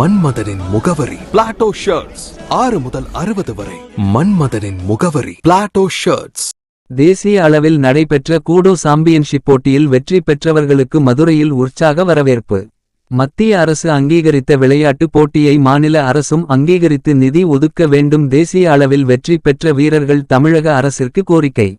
மன்மதனின் முகவரி. Plato shirts ஆறு முதல் அறுபது வரை. மன்மதனின் முகவரி. பிளாட்டோ ஷர்ட்ஸ் தேசிய அளவில் நடைபெற்ற கூடோ சாம்பியன்ஷிப் போட்டியில் வெற்றி பெற்றவர்களுக்கு மதுரையில் உற்சாக வரவேற்பு. மத்திய அரசு அங்கீகரித்த விளையாட்டு போட்டியை மாநில அரசும் அங்கீகரித்து நிதி ஒதுக்க வேண்டும். தேசிய அளவில் வெற்றி பெற்ற வீரர்கள் தமிழக அரசிற்கு கோரிக்கை.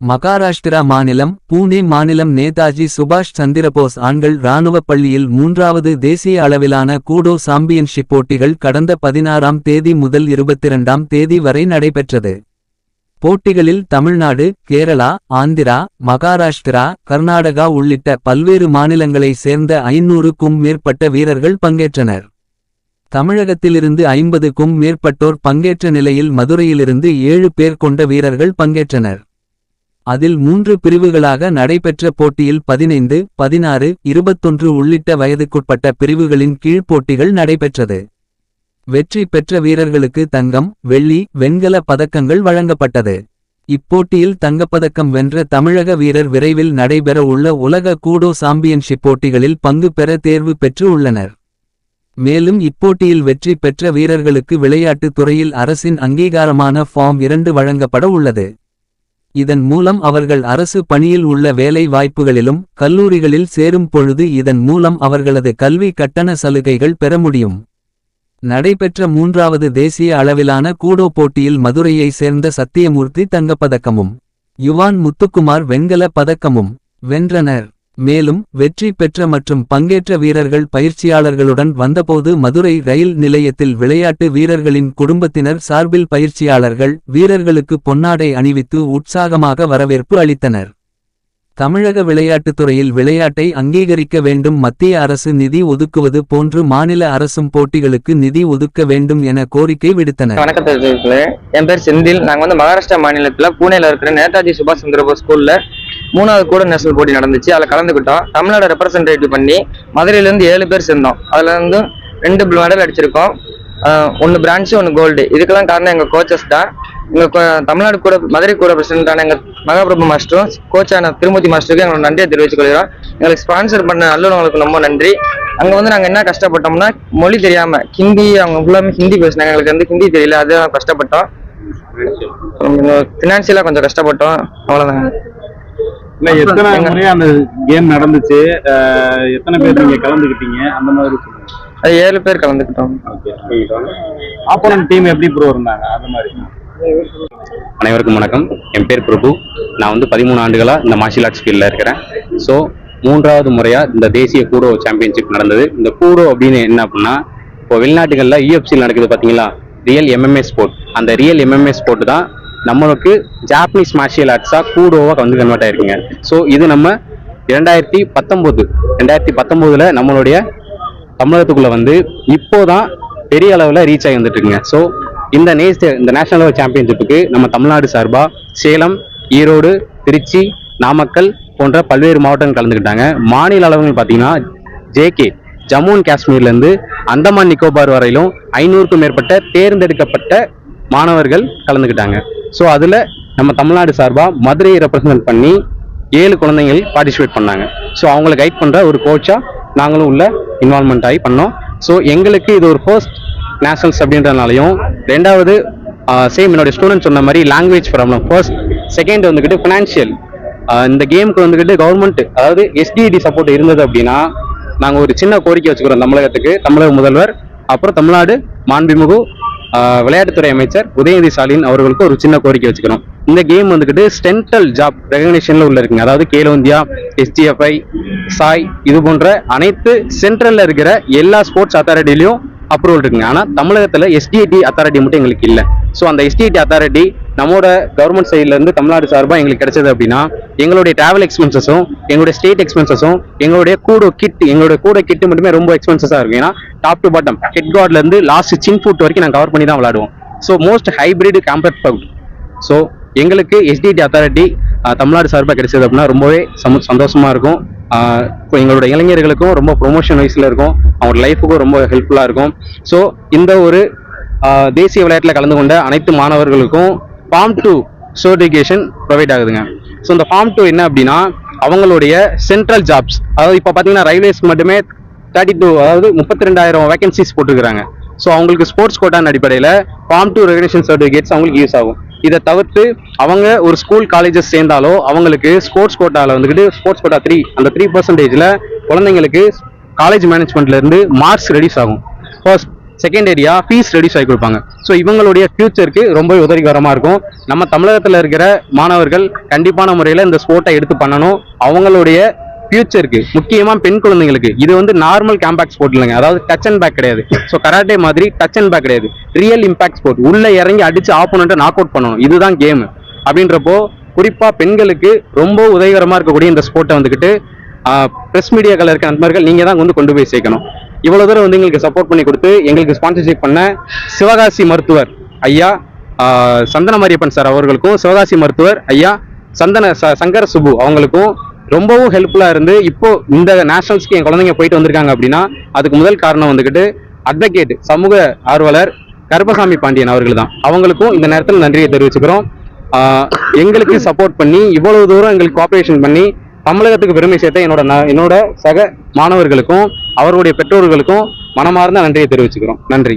மகாராஷ்டிரா மாநிலம் பூனே மாநிலம் நேதாஜி சுபாஷ் சந்திரபோஸ் ஆண்கள் இராணுவப் பள்ளியில் மூன்றாவது தேசிய அளவிலான கூடோ சாம்பியன்ஷிப் போட்டிகள் கடந்த பதினாறாம் தேதி முதல் இருபத்திரண்டாம் தேதி வரை நடைபெற்றது. போட்டிகளில் தமிழ்நாடு கேரளா ஆந்திரா மகாராஷ்டிரா கர்நாடகா உள்ளிட்ட பல்வேறு மாநிலங்களைச் சேர்ந்த ஐநூறுக்கும் மேற்பட்ட வீரர்கள் பங்கேற்றனர். தமிழகத்திலிருந்து ஐம்பதுக்கும் மேற்பட்டோர் பங்கேற்ற நிலையில் மதுரையிலிருந்து ஏழு பேர் கொண்ட வீரர்கள் பங்கேற்றனர். அதில் மூன்று பிரிவுகளாக நடைபெற்ற போட்டியில் பதினைந்து பதினாறு இருபத்தொன்று உள்ளிட்ட வயதுக்குட்பட்ட பிரிவுகளின் கீழ் போட்டிகள் நடைபெற்றது. வெற்றி பெற்ற வீரர்களுக்கு தங்கம் வெள்ளி வெண்கல பதக்கங்கள் வழங்கப்பட்டது. இப்போட்டியில் தங்கப்பதக்கம் வென்ற தமிழக வீரர் விரைவில் நடைபெற உள்ள உலக கூடோ சாம்பியன்ஷிப் போட்டிகளில் பங்கு பெற தேர்வு பெற்று உள்ளனர். மேலும் இப்போட்டியில் வெற்றி பெற்ற வீரர்களுக்கு விளையாட்டுத் துறையில் அரசின் அங்கீகாரமான ஃபார்ம் இரண்டு வழங்கப்பட உள்ளது. இதன் மூலம் அவர்கள் அரசு பணியில் உள்ள வேலை வாய்ப்புகளிலும் கல்லூரிகளில் சேரும் பொழுது இதன் மூலம் அவர்களது கல்வி கட்டண சலுகைகள் பெற முடியும். நடைபெற்ற மூன்றாவது தேசிய அளவிலான கூடோ போட்டியில் மதுரையை சேர்ந்த சத்தியமூர்த்தி தங்கப்பதக்கமும் யுவான் முத்துக்குமார் வெண்கல பதக்கமும் வென்றனர். மேலும் வெற்றி பெற்ற மற்றும் பங்கேற்ற வீரர்கள் பயிற்சியாளர்களுடன் வந்தபோது மதுரை ரயில் நிலையத்தில் விளையாட்டு வீரர்களின் குடும்பத்தினர் சார்பில் பயிற்சியாளர்கள் வீரர்களுக்கு பொன்னாடை அணிவித்து உற்சாகமாக வரவேற்பு அளித்தனர். தமிழக விளையாட்டுத்துறையில் விளையாட்டை அங்கீகரிக்க வேண்டும் மத்திய அரசு நிதி ஒதுக்குவது போன்று மாநில அரசும் போட்டிகளுக்கு நிதி ஒதுக்க வேண்டும் என கோரிக்கை விடுத்தனர். வணக்கம் என் பேர் செந்தில். நாங்கள் வந்து மகாராஷ்டிரா மாநிலத்தில் பூனேல இருக்கிற நேதாஜி சுபாஷ் சந்திரபோஸ் ஸ்கூல்ல மூணாவது கூட நேஷனல் போட்டி நடந்துச்சு. அதில் கலந்துக்கிட்டோம். தமிழ்நாடு ரெப்ரசன்டேட்டிவ் பண்ணி மதுரையில இருந்து ஏழு பேர் சேர்ந்தோம். அதுல இருந்து ரெண்டு மெடல் அடிச்சிருக்கோம். ஒன்று பிரான்ச்சு ஒன்று கோல்டு இதுக்கெல்லாம் காரணம் எங்கள் கோச்சஸ் தான். எங்கள் தமிழ்நாடு கூட மதுரை கூட பிரசிடண்டான எங்கள் மகாபிரபு மாஸ்டரும் கோச்சான திருமூர்த்தி மாஸ்டருக்கு எங்களோட நன்றியை தெரிவித்துக் கொள்கிறோம். எங்களுக்கு ஸ்பான்சர் பண்ண நல்லவங்களுக்கு ரொம்ப நன்றி. அங்கே வந்து நாங்கள் என்ன கஷ்டப்பட்டோம்னா மொழி தெரியாம ஹிந்தி அவங்க ஃபுல்லாமே ஹிந்தி பேசினாங்க. எங்களுக்கு வந்து ஹிந்தி தெரியல அதுதான் கஷ்டப்பட்டோம். ஃபினான்ஷியலாக கொஞ்சம் கஷ்டப்பட்டோம். அவ்வளோதாங்க இல்ல எத்தனை முறையா அந்த கேம் நடந்துச்சு? எத்தனை பேர் நீங்க கலந்துக்கிட்டீங்க அந்த மாதிரி சொல்லுங்க. அது ஏழு பேர் கலந்துக்கிட்டோம். ஆப்போனன்ட் டீம் எப்படி ப்ரோ இருந்தாங்க? அந்த மாதிரி. அனைவருக்கும் வணக்கம். என் பேர் பிரபு. நான் வந்து பதிமூணு ஆண்டுகளாக இந்த மார்ஷியல் ஆர்ட்ஸ் ஃபீல்டில் இருக்கிறேன். ஸோ மூன்றாவது முறையாக இந்த தேசிய கூடோ சாம்பியன்ஷிப் நடந்தது. இந்த கூடோ அப்படின்னு என்ன அப்படின்னா இப்போ வெளிநாட்டுகளில் யூஎஃப்சியில் நடக்குது பார்த்தீங்களா ரியல் எம்எம்ஏ ஸ்போர்ட் அந்த ரியல் எம்எம்ஏ ஸ்போர்ட் தான் நம்மளுக்கு ஜாப்பனீஸ் மார்ஷியல் ஆர்ட்ஸாக கூடோவாக வந்து கன்வெர்ட் ஆயிருக்குங்க. ஸோ இது நம்ம இரண்டாயிரத்தி பத்தொம்போது ரெண்டாயிரத்தி பத்தொம்போதில் நம்மளுடைய தமிழகத்துக்குள்ளே வந்து இப்போ தான் பெரிய அளவில் ரீச் ஆகி வந்துட்டுருக்குங்க. ஸோ இந்த நேஸ் இந்த நேஷனல் லெவல் சாம்பியன்ஷிப்புக்கு நம்ம தமிழ்நாடு சார்பாக சேலம் ஈரோடு திருச்சி நாமக்கல் போன்ற பல்வேறு மாவட்டங்கள் கலந்துக்கிட்டாங்க. மாநில அளவுகள் பார்த்தீங்கன்னா ஜேகே ஜம்மு அண்ட் காஷ்மீர்லேருந்து அந்தமான் நிக்கோபார் வரையிலும் ஐநூறுக்கும் மேற்பட்ட தேர்ந்தெடுக்கப்பட்ட மாணவர்கள் கலந்துக்கிட்டாங்க. ஸோ அதில் நம்ம தமிழ்நாடு சார்பாக மதுரையை ரெப்ரசன்ட் பண்ணி ஏழு குழந்தைகள் பார்ட்டிசிபேட் பண்ணாங்க. ஸோ அவங்களை கைட் பண்ணுற ஒரு கோச்சாக நாங்களும் உள்ள இன்வால்மெண்ட் ஆகி பண்ணோம். ஸோ எங்களுக்கு இது ஒரு ஃபர்ஸ்ட் நேஷனல்ஸ் அப்படின்றதுனாலையும் ரெண்டாவது சேம் என்னோட ஸ்டூடெண்ட் சொன்ன மாதிரி லாங்குவேஜ் ப்ராப்ளம் ஃபர்ஸ்ட் செகண்ட் வந்துக்கிட்டு ஃபினான்ஷியல் இந்த கேமுக்கு வந்துக்கிட்டு கவர்மெண்ட் அதாவது எஸ்டிடி சப்போர்ட் இருந்தது அப்படின்னா நாங்கள் ஒரு சின்ன கோரிக்கை வச்சுக்கிறோம் தமிழகத்துக்கு. தமிழக முதல்வர் அப்புறம் தமிழ்நாடு மாண்புமிகு விளையாட்டுத்துறை அமைச்சர் உதயநிதி ஸ்டாலின் அவர்களுக்கு ஒரு சின்ன கோரிக்கை வச்சுக்கணும். இந்த கேம் வந்துக்கிட்டு ஸ்டென்டல் ஜாப் ரெகக்னிஷன்ல உள்ள இருக்குங்க. அதாவது கேலோ இந்தியா எஸ்டிஎஃப்ஐ சாய் இது போன்ற அனைத்து சென்ட்ரலில் இருக்கிற எல்லா ஸ்போர்ட்ஸ் அத்தாரிட்டிலையும் அப்ரூவல் இருக்குங்க. ஆனால் தமிழகத்தில் எஸ்டிஐடி அத்தாரிட்டி மட்டும் எங்களுக்கு இல்லை. ஸோ அந்த எஸ்டிஐடி அத்தாரிட்டி நம்மளோட கவர்மெண்ட் சைட்லேருந்து தமிழ்நாடு சார்பா எங்களுக்கு கிடைச்சது அப்படின்னா எங்களுடைய டிராவல் எக்ஸ்பென்சஸும் எங்களுடைய ஸ்டேட் எக்ஸ்பென்சஸும் எங்களுடைய கூட கிட் எங்களுடைய கூட கிட் மட்டுமே ரொம்ப எக்ஸ்பென்சஸாக இருக்கும். ஏன்னா டாப் டு பாட்டம் ஹெட் கார்ட்லேருந்து லாஸ்ட் சின் ஃபுட் வரைக்கும் நாங்கள் கவர் பண்ணி தான் விளாடுவோம் so most hybrid compact bout so எங்களுக்கு எஸ்டிடி அத்தாரிட்டி தமிழ்நாடு சார்பாக கிடைச்சது அப்படின்னா ரொம்பவே சம சந்தோஷமாக இருக்கும். இப்போ எங்களோட இளைஞர்களுக்கும் ரொம்ப ப்ரொமோஷன் வயசில் இருக்கும். அவங்களோட லைஃபுக்கும் ரொம்ப ஹெல்ப்ஃபுல்லாக இருக்கும். ஸோ இந்த ஒரு தேசிய விளையாட்டில் கலந்து கொண்ட அனைத்து மாணவர்களுக்கும் ஃபார்ம் டூ சர்டிஃபிகேஷன் ப்ரொவைட் ஆகுதுங்க. ஸோ இந்த ஃபார்ம் டூ என்ன அப்படின்னா அவங்களுடைய சென்ட்ரல் ஜாப்ஸ் அதாவது இப்போ பார்த்தீங்கன்னா ரயில்வேஸ் மட்டுமே தேர்ட்டி டூ அதாவது முப்பத்தி ரெண்டாயிரம் வேகன்சிஸ் போட்டுருக்காங்க ஸோ அவங்களுக்கு ஸ்போர்ட்ஸ் கோட்டான் அடிப்படையில் ஃபார்ம் டூ ரெகுலேஷன் சர்டிஃபிகேட்ஸ் அவங்களுக்கு யூஸ் ஆகும். இதை தவிர்த்து அவங்க ஒரு ஸ்கூல் காலேஜஸ் சேர்ந்தாலோ அவங்களுக்கு ஸ்போர்ட்ஸ் கோட்டாவில் வந்துக்கிட்டு ஸ்போர்ட்ஸ் கோட்டா த்ரீ அந்த த்ரீ பர்சன்டேஜில் குழந்தைங்களுக்கு காலேஜ் மேனேஜ்மெண்ட்லேருந்து மார்க்ஸ் ரெடியூஸ் ஆகும். First second area fees reduce ஆகி கொடுப்பாங்க. ஸோ இவங்களுடைய ஃபியூச்சருக்கு ரொம்ப உதவிகரமாக இருக்கும். நம்ம தமிழகத்தில் இருக்கிற மாணவர்கள் கண்டிப்பான முறையில் இந்த ஸ்போர்ட்டை எடுத்து பண்ணணும். அவங்களுடைய ஃபியூச்சருக்கு முக்கியமாக பெண் குழந்தைங்களுக்கு இது வந்து நார்மல் கேம்பேக் ஸ்போர்ட் இல்லைங்க. அதாவது டச் அண்ட் பேக் கிடையாது. ஸோ கராட்டே மாதிரி டச் அண்ட் பேக் கிடையாது. ரியல் இம்பாக்ட் ஸ்போர்ட் உள்ளே இறங்கி அடித்து ஆப்போனண்ட்டை நாக் அவுட் பண்ணணும். இதுதான் கேம் அப்படின்றப்போ குறிப்பாக பெண்களுக்கு ரொம்ப உதவிகரமாக இருக்கக்கூடிய இந்த ஸ்போர்ட்டை வந்துக்கிட்டு ப்ரெஸ் மீடியாக்கள் இருக்க நண்பர்கள் நீங்கள் தான் வந்து கொண்டு போய் சேர்க்கணும். இவ்வளவு தூரம் வந்து எங்களுக்கு சப்போர்ட் பண்ணி கொடுத்து எங்களுக்கு ஸ்பான்சர்ஷிப் பண்ண சிவகாசி மருத்துவர் ஐயா சந்தன மாரியப்பன் சார் அவர்களுக்கும் சிவகாசி மருத்துவர் ஐயா சந்தன ச- சங்கர சுபு அவங்களுக்கும் ரொம்பவும் ஹெல்ப்ஃபுல்லாக இருந்து இப்போ இந்த நேஷனல்ஸ்க்கு என் குழந்தைங்க போயிட்டு வந்திருக்காங்க அப்படின்னா அதுக்கு முதல் காரணம் வந்துக்கிட்டு அட்வொகேட் சமூக ஆர்வலர் கருப்பசாமி பாண்டியன் அவர்கள் தான் அவங்களுக்கும் இந்த நேரத்தில் நன்றியை தெரிவிச்சுக்கிறோம். எங்களுக்கு சப்போர்ட் பண்ணி இவ்வளவு தூரம் எங்களுக்கு கோஆப்ரேஷன் பண்ணி தமிழகத்துக்கு பெருமை சேர்த்த என்னோட என்னோட சக மாணவர்களுக்கும் அவருடைய பெற்றோர்களுக்கும் மனமார்ந்த நன்றியை தெரிவிச்சுக்கிறோம். நன்றி.